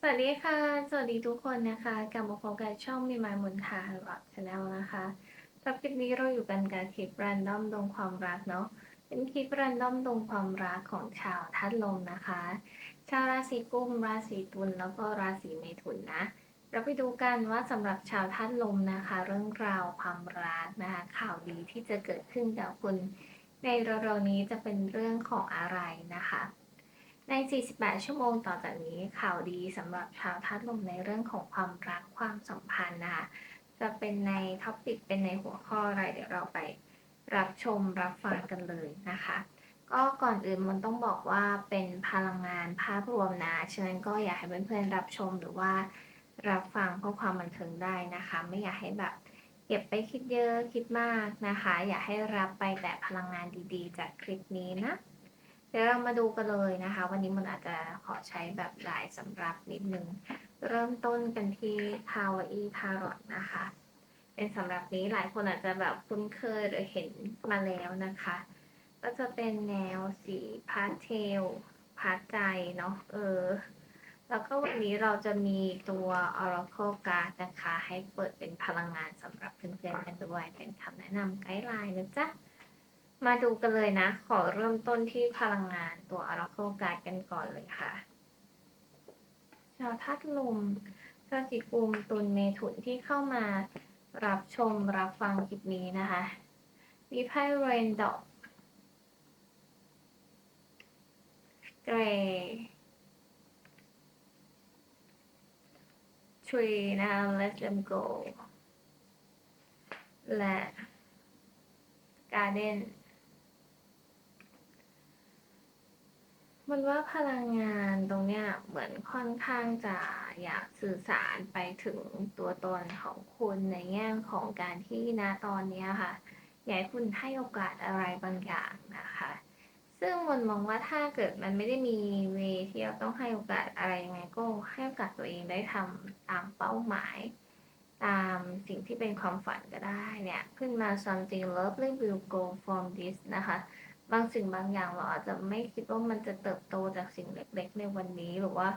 สวัสดีค่ะ สวัสดีทุกคนนะคะ กลับมาพบกับช่องมีมายมนทาหลักชาแนลนะคะสำหรับคลิปนี้เราอยู่กันกับคลิปแรนดอมดวงความรักเนาะ เป็นคลิปแรนดอมดวงความรักของชาวทัดลมนะคะ ชาวราศีกุม ราศีตุล แล้วก็ราศีเมถุนนะ เราไปดูกันว่าสำหรับชาวทัดลมนะคะ เรื่องราวความรักนะคะ ข่าวดีที่จะเกิดขึ้นกับคุณในเร็วๆนี้จะเป็นเรื่องของอะไรนะคะ ใน 48 ชั่วโมงต่อจากนี้ข่าวดีสำหรับชาวทัดลมในเรื่องของความรักความสัมพันธ์นะคะจะเป็นในท็อปิกเป็นในหัวข้ออะไรเดี๋ยวเราไปรับชมรับฟังกันเลยนะคะ ก็ก่อนอื่นมันต้องบอกว่าเป็นพลังงานภาพรวมนะฉะนั้นก็อยากให้เพื่อนๆรับชมหรือว่ารับฟังเพื่อความบันเทิงได้นะคะ ไม่อยากให้แบบเก็บไปคิดเยอะคิดมากนะคะ อยากให้รับไปแต่พลังงานดีๆ จากคลิปนี้นะ เดี๋ยวเรามาดูกันเลยนะคะ วันนี้มันอาจจะขอใช้แบบหลายสำหรับนิดนึง เริ่มต้นกันที่คาวอีทารอตนะคะ เป็นสำหรับนี้หลายคนอาจจะแบบคุ้นเคยหรือเห็นมาแล้วนะคะ ก็จะเป็นแนวสีพาสเทลพาสใจเนาะเออ แล้วก็วันนี้เราจะมีตัว Oracle Card นะคะ ให้เปิดเป็นพลังงานสำหรับเพื่อนๆกันด้วยเป็นคำแนะนำไกด์ไลน์นะจ๊ะ มาดูกันเลยนะ ขอเริ่มต้นที่พลังงานตัว Oracle Card กันก่อนเลยค่ะ ชาวทัดลมราศีกุมตุลเมถุนที่เข้ามารับชมรับฟังคลิปนี้นะคะ มีไพ่เรนดอกเกรทรีนะคะ let them go และ garden มันว่าพลังงานตรงเนี้ยเหมือนค่อนข้างจะอยากสื่อสารไปถึงตัวตนของคุณในแง่ของการที่นะตอนเนี้ยค่ะอยากให้คุณให้โอกาสอะไรบางอย่างนะคะ ซึ่งมันมองว่าถ้าเกิดมันไม่ได้มีเวที่เราต้องให้โอกาสอะไรยังไงก็ให้โอกาสตัวเองได้ทำตามเป้าหมาย ตามสิ่งที่เป็นความฝันก็ได้เนี่ย ขึ้นมา something lovely will go from this นะคะ บางสิ่งบางอย่างเราอาจจะไม่คิดว่ามันจะเติบโตจากสิ่งเล็ก ๆ ในวันนี้หรือว่า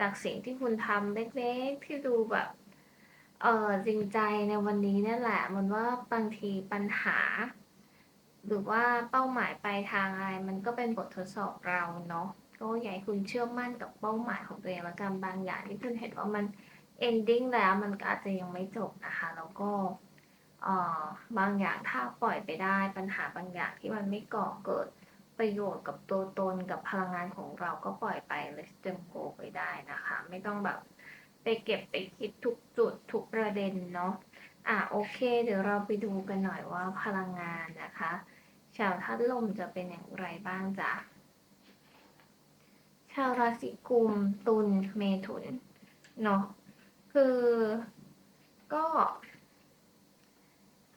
จากสิ่งที่คุณทำเล็กๆที่ดูแบบเออจริงใจในวันนี้นี่แหละ มันว่าบางทีปัญหา หรือว่าเป้าหมายปลายทางอะไรมันก็เป็นบททดสอบเราเนาะก็อยากให้คุณเชื่อมั่นกับเป้าหมายของตัวเองและกันบางอย่างที่คุณเห็นว่ามัน ending แล้วมันก็อาจจะยังไม่จบนะคะ แล้วก็ บางอย่างถ้าปล่อยไปได้ปัญหาบางอย่างที่มันไม่ก่อเกิดประโยชน์กับตัวตนกับพลังงานของเราก็ปล่อยไปเลยเต็มโกไปได้นะคะ ไม่ต้องแบบไปเก็บไปคิดทุกจุดทุกประเด็นเนาะอะโอเค เดี๋ยวเราไปดูกันหน่อยว่าพลังงานนะคะชาวทัดลมจะเป็นอย่างไรบ้างจ้ะชาวราศีกุมตุลเมถุนเนาะคือก็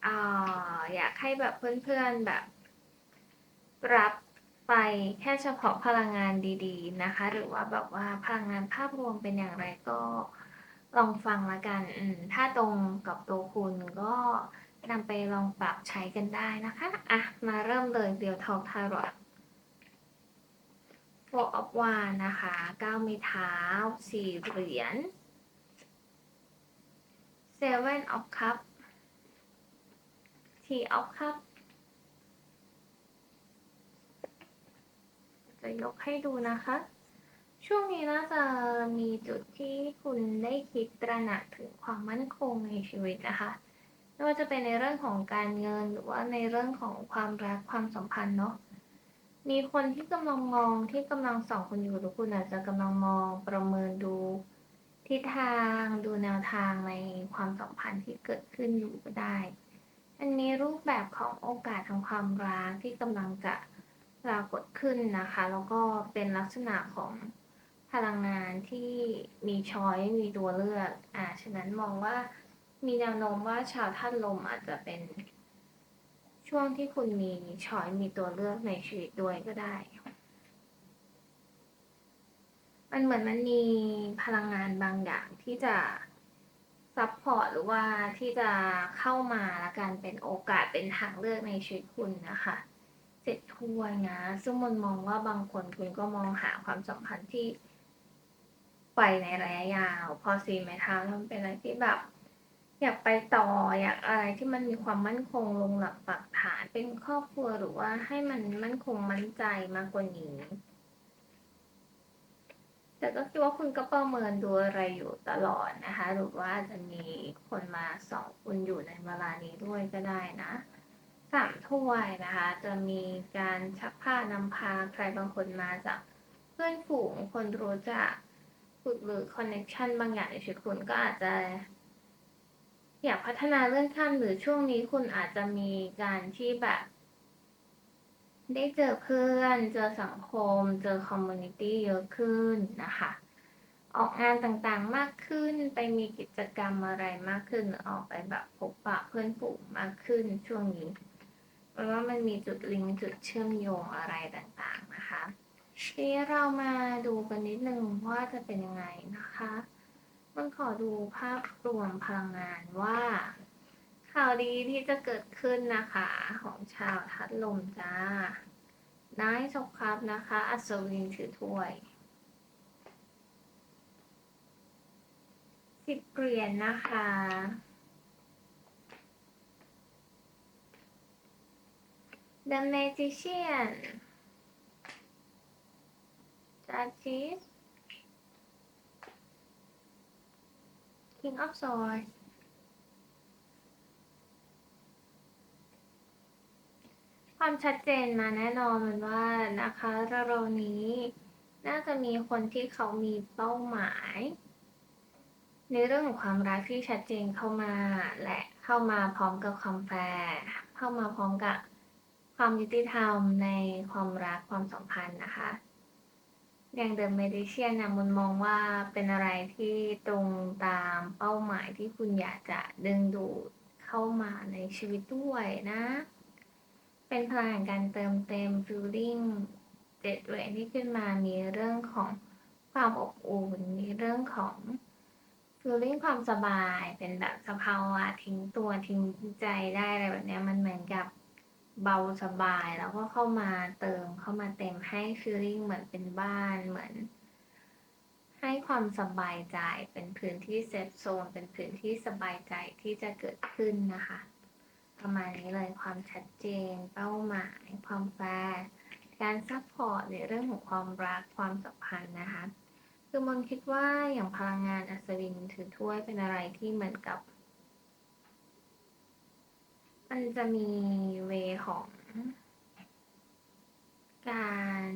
ออยากให้แบบเพื่อนๆแบบ รับไปแค่เฉพาะพลังงานดีๆนะคะ หรือว่าแบบว่าพลังงานภาพรวมเป็นอย่างไรก็ลองฟังละกันถ้าตรงกับตัวคุณก็นำไปลองปรับใช้กันได้นะคะ อะ มาเริ่มเลยเดี๋ยวทอกทารอต Four of Wands นะคะเก้าม้เท้าสี่เหรียญ Seven of Cup Tea of Cup จะยกให้ดูนะคะ ช่วงนี้น่าจะมีจุดที่คุณได้คิดตระหนักถึงความมั่นคงในชีวิตนะคะไม่ว่าจะเป็นในเรื่องของการเงินหรือว่าในเรื่องของความรักความสัมพันธ์เนาะมีคนที่กำลังมองที่กำลังส่องคุณอยู่หรือคุณอาจจะกำลังมองประเมินดูทิศทางดูแนวทางในความสัมพันธ์ที่เกิดขึ้นอยู่ก็ได้ อันนี้รูปแบบของโอกาสทางความรักที่กำลังจะปรากฏขึ้นนะคะ แล้วก็เป็นลักษณะของพลังงานที่มีช้อยมีตัวเลือก อ่า ฉะนั้นมองว่ามีแนวโน้มว่าชาวท่านลมอาจจะเป็นช่วงที่คุณมีช้อยมีตัวเลือกในชีวิตด้วยก็ได้ มันเหมือนมันมีพลังงานบางอย่างที่จะ ซัพพอร์ตหรือว่าที่จะเข้ามาและการเป็นโอกาสเป็นทางเลือกในชีวิตคุณนะคะเจ็ดถ้วยนะ ซึ่งมันมองว่าบางคนคุณก็มองหาความสัมพันธ์ที่ไปในระยะยาว พอสี่ไม้เท้ามันเป็นอะไรที่แบบ อยากไปต่ออยากอะไรที่มันมีความมั่นคงลงหลักปักฐานเป็นครอบครัวหรือว่าให้มันมั่นคงมั่นใจมากกว่านี้ แต่ก็คิดว่าคุณก็ประเมินดูอะไรอยู่ตลอดนะคะ หรือว่าจะมีคนมาสองคุณอยู่ในเวลานี้ด้วยก็ได้นะสามถ้วยนะคะ จะมีการชักพานำพาใครบางคนมาจากเพื่อนฝูงคนรู้จักคุณหรือคอนเนคชันบางอย่างในชีวิตคุณก็อาจจะ อยากพัฒนาเลื่อนขั้นหรือช่วงนี้คุณอาจจะมีการที่แบบ ได้เจอเพื่อน เจอสังคม เจอคอมมูนิตี้เยอะขึ้นนะคะ ออกงานต่างๆมากขึ้น ไปมีกิจกรรมอะไรมากขึ้นหรือออกไปแบบพบปะเพื่อนฝูงมากขึ้นช่วงนี้เพราะว่ามันมีจุดลิงก์จุดเชื่อมโยงอะไรต่างๆนะคะทีนี้เรามาดูกันนิดนึงว่าจะเป็นยังไงนะคะ มันขอดูภาพรวมพลังงานว่า ข่าวดีที่จะเกิดขึ้นนะคะ ของชาวทัดลมจ้านายจบครับนะคะ อัศวินถือถ้วยสิบเหรียญนะคะ The Magician Judges King of Swords ความชัดเจนมาแน่นอนเหมือนว่านะคะเร็วๆนี้ น่าจะมีคนที่เขามีเป้าหมาย ในเรื่องของความรักที่ชัดเจนเข้ามา และเข้ามาพร้อมกับความแฟร์เข้ามาพร้อมกับความยุติธรรมในความรักความสัมพันธ์นะคะ อย่างเดิมเมดิเชียนนะมุนมองว่าเป็นอะไรที่ตรงตามเป้าหมายที่คุณอยากจะดึงดูดเข้ามาในชีวิตด้วยนะ เป็นพลังการเติมเต็ม feeling เจ็ดเหรียที่ขึ้นมามีเรื่องของความอบอุ่นมีเรื่องของ feeling ความสบายเป็นแบบสภาวะทิ้งตัวทิ้งใจได้อะไรแบบนี้มันเหมือนกับเบาสบายแล้วก็เข้ามาเติมเข้ามาเต็มให้ feeling เหมือนเป็นบ้านเหมือน ให้ความสบายใจเป็นพื้นที่เซฟโซนเป็นพื้นที่สบายใจที่จะเกิดขึ้นนะคะ ประมาณนี้เลยความชัดเจน เป้าหมาย ความแฟร์การซัพพอร์ตในเรื่องของความรักความสัมพันธ์นะคะ คือมนคิดว่าอย่างพลังงานอัศวินถือถ้วยเป็นอะไรที่เหมือนกับมันจะมีเวของ การ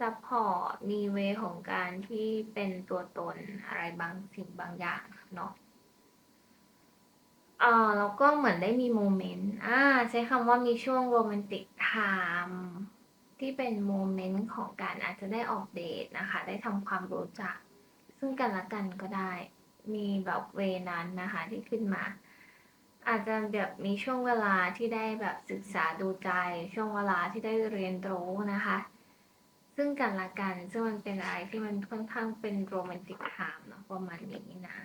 ซัพพอร์ตมีเวของการที่เป็นตัวตนอะไรบางสิ่งบางอย่างเนาะ เอ่อแล้วก็เหมือนได้มีโมเมนต์อ่าใช้คำว่ามีช่วงโรแมนติกไทม์ที่เป็นโมเมนต์ของการอาจจะได้ออกเดทนะคะ ได้ทำความรู้จัก ซึ่งกันและกันก็ได้ มีแบบเวนั้นนะคะที่ขึ้นมา อาจจะแบบมีช่วงเวลาที่ได้แบบศึกษาดูใจ ช่วงเวลาที่ได้เรียนรู้นะคะ ซึ่งกันและกันซึ่งมันเป็นอะไรที่มันค่อนข้างเป็นโรแมนติกไทม์เนาะประมาณนี้นะ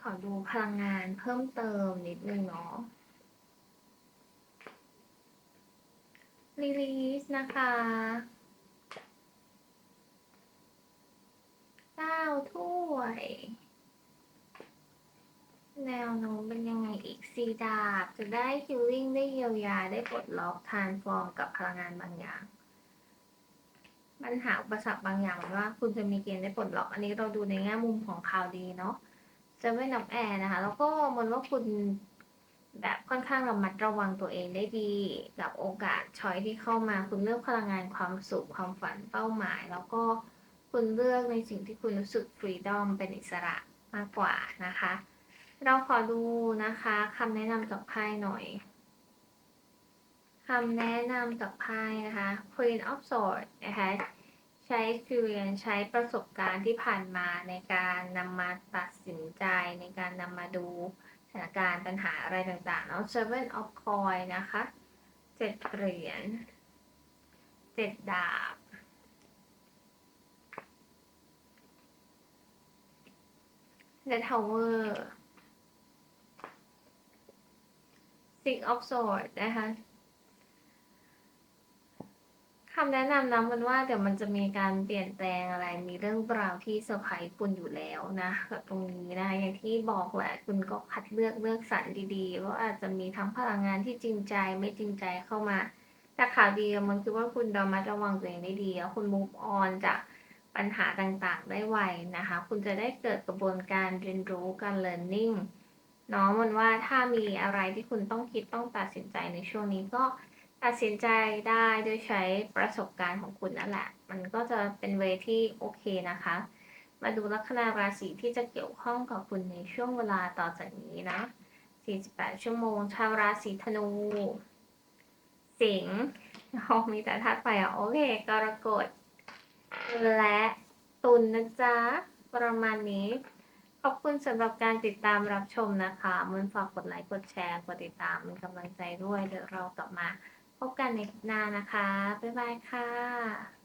ขอดูพลังงานเพิ่มเติมนิดนึงเนาะรีลีสนะคะเก้าถ้วย แนวโน้มเป็นยังไงอีกสีดาบ จะได้ฮิลลิ่งได้เยียวยาได้ปลดล็อกทานฟอร์มกับพลังงานบางอย่างปัญหาอุปสรรคบางอย่างว่า คุณจะมีเกณฑ์ได้ปลดล็อก อันนี้เราดูในแง่มุมของข่าวดีเนาะ จะไม่นับแอร์นะคะ แล้วก็มนว่าคุณแบบค่อนข้างระมัดระวังตัวเองได้ดีกับโอกาสช้อยที่เข้ามา คุณเลือกพลังงานความสุขความฝันเป้าหมาย แล้วก็คุณเลือกในสิ่งที่คุณรู้สึกฟรีดอมเป็นอิสระมากกว่านะคะ เราขอดูนะคะคำแนะนำจากไพ่หน่อยคำแนะนำจากไพ่นะคะ Queen of Swords นะคะ ใช้ experience ใช้ประสบการณ์ที่ผ่านมาในการนำมาตัดสินใจ ในการนำมาดูสถานการณ์ปัญหาอะไรต่างๆแล้ว Seven of Coin นะคะเจ็ดเหรียญเจ็ดดาบ The Tower Six of Swords นะคะ คำแนะนำนะมันว่าเดี๋ยวมันจะมีการเปลี่ยนแปลงอะไร มีเรื่องราวที่เซอร์ไพรส์คุณอยู่แล้วนะกับตรงนี้นะคะอย่างที่บอกแหละคุณก็คัดเลือกเลือกสรรดีๆเพราะอาจจะมีทั้งพลังงานที่จริงใจไม่จริงใจเข้ามาแต่ข่าวดีมันคือว่าคุณระมัดระวังตัวเองได้ดีแล้วคุณ move on จากปัญหาต่างๆ ได้ไวนะคะ คุณจะได้เกิดกระบวนการเรียนรู้การ learning เนาะมันว่าถ้ามีอะไรที่คุณต้องคิดต้องตัดสินใจในช่วงนี้ก็ ตัดสินใจได้โดยใช้ประสบการณ์ของคุณนั่นแหละ มันก็จะเป็นเวที่โอเคนะคะ มาดูลัคนาราศีที่จะเกี่ยวข้องกับคุณในช่วงเวลาต่อจากนี้นะ 48 ชั่วโมง ชาวราศีธนู สิงห์มีแต่ธาตุไฟอะ โอเค กรกฎ และตุลนนะจ๊ะ ประมาณนี้ ขอบคุณสำหรับการติดตามรับชมนะคะมันฝากกดไลค์ กดแชร์ กดติดตามเป็นกำลังใจด้วย เดี๋ยวเรากลับมา พบกันในคลิปหน้านะคะ บ๊ายบายค่ะ